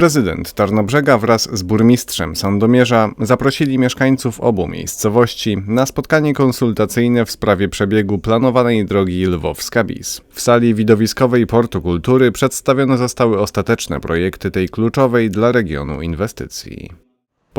Prezydent Tarnobrzega wraz z burmistrzem Sandomierza zaprosili mieszkańców obu miejscowości na spotkanie konsultacyjne w sprawie przebiegu planowanej drogi Lwowska-Bis. W sali widowiskowej Portu Kultury przedstawione zostały ostateczne projekty tej kluczowej dla regionu inwestycji.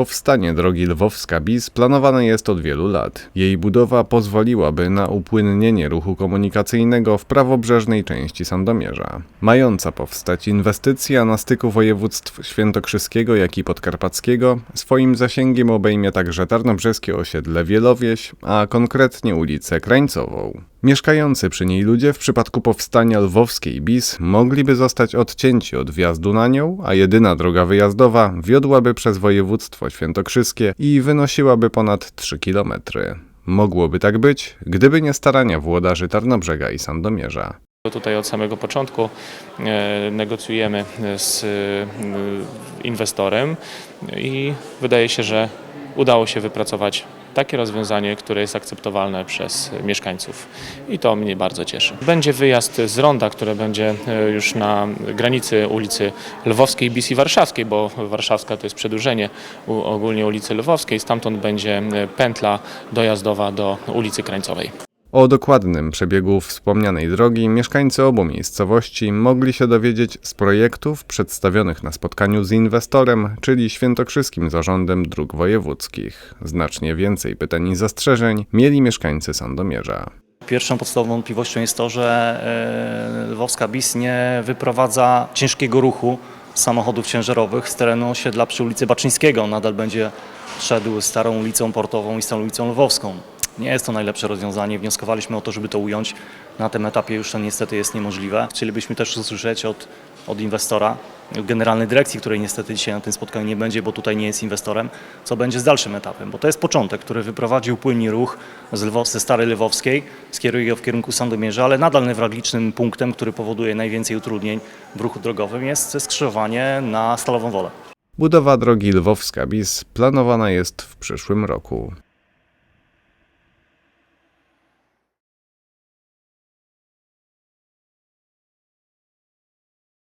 Powstanie drogi Lwowska-Bis planowane jest od wielu lat. Jej budowa pozwoliłaby na upłynnienie ruchu komunikacyjnego w prawobrzeżnej części Sandomierza. Mająca powstać inwestycja na styku województw świętokrzyskiego jak i podkarpackiego swoim zasięgiem obejmie także tarnobrzeskie osiedle Wielowieś, a konkretnie ulicę Krańcową. Mieszkający przy niej ludzie w przypadku powstania lwowskiej BIS mogliby zostać odcięci od wjazdu na nią, a jedyna droga wyjazdowa wiodłaby przez województwo świętokrzyskie i wynosiłaby ponad 3 kilometry. Mogłoby tak być, gdyby nie starania włodarzy Tarnobrzega i Sandomierza. Tutaj od samego początku e, negocjujemy z e, inwestorem i wydaje się, że udało się wypracować takie rozwiązanie, które jest akceptowalne przez mieszkańców i to mnie bardzo cieszy. Będzie wyjazd z ronda, które będzie e, już na granicy ulicy Lwowskiej, BC Warszawskiej, bo Warszawska to jest przedłużenie ogólnie ulicy Lwowskiej, stamtąd będzie e, pętla dojazdowa do ulicy Krańcowej. O dokładnym przebiegu wspomnianej drogi mieszkańcy obu miejscowości mogli się dowiedzieć z projektów przedstawionych na spotkaniu z inwestorem, czyli Świętokrzyskim Zarządem Dróg Wojewódzkich. Znacznie więcej pytań i zastrzeżeń mieli mieszkańcy Sandomierza. Pierwszą podstawową wątpliwością jest to, że e, Lwowska BIS nie wyprowadza ciężkiego ruchu samochodów ciężarowych z terenu osiedla przy ulicy Baczyńskiego. Nadal będzie szedł starą ulicą portową i starą ulicą lwowską. Nie jest to najlepsze rozwiązanie. Wnioskowaliśmy o to, żeby to ująć. Na tym etapie już to niestety jest niemożliwe. Chcielibyśmy też usłyszeć od, od inwestora, generalnej dyrekcji, której niestety dzisiaj na tym spotkaniu nie będzie, bo tutaj nie jest inwestorem, co będzie z dalszym etapem, bo to jest początek, który wyprowadził płynny ruch z Lwow, ze Starej Lwowskiej, skieruje go w kierunku Sandomierza, ale nadal newralgicznym punktem, który powoduje najwięcej utrudnień w ruchu drogowym jest skrzyżowanie na Stalową Wolę. Budowa drogi Lwowska-Bis planowana jest w przyszłym roku.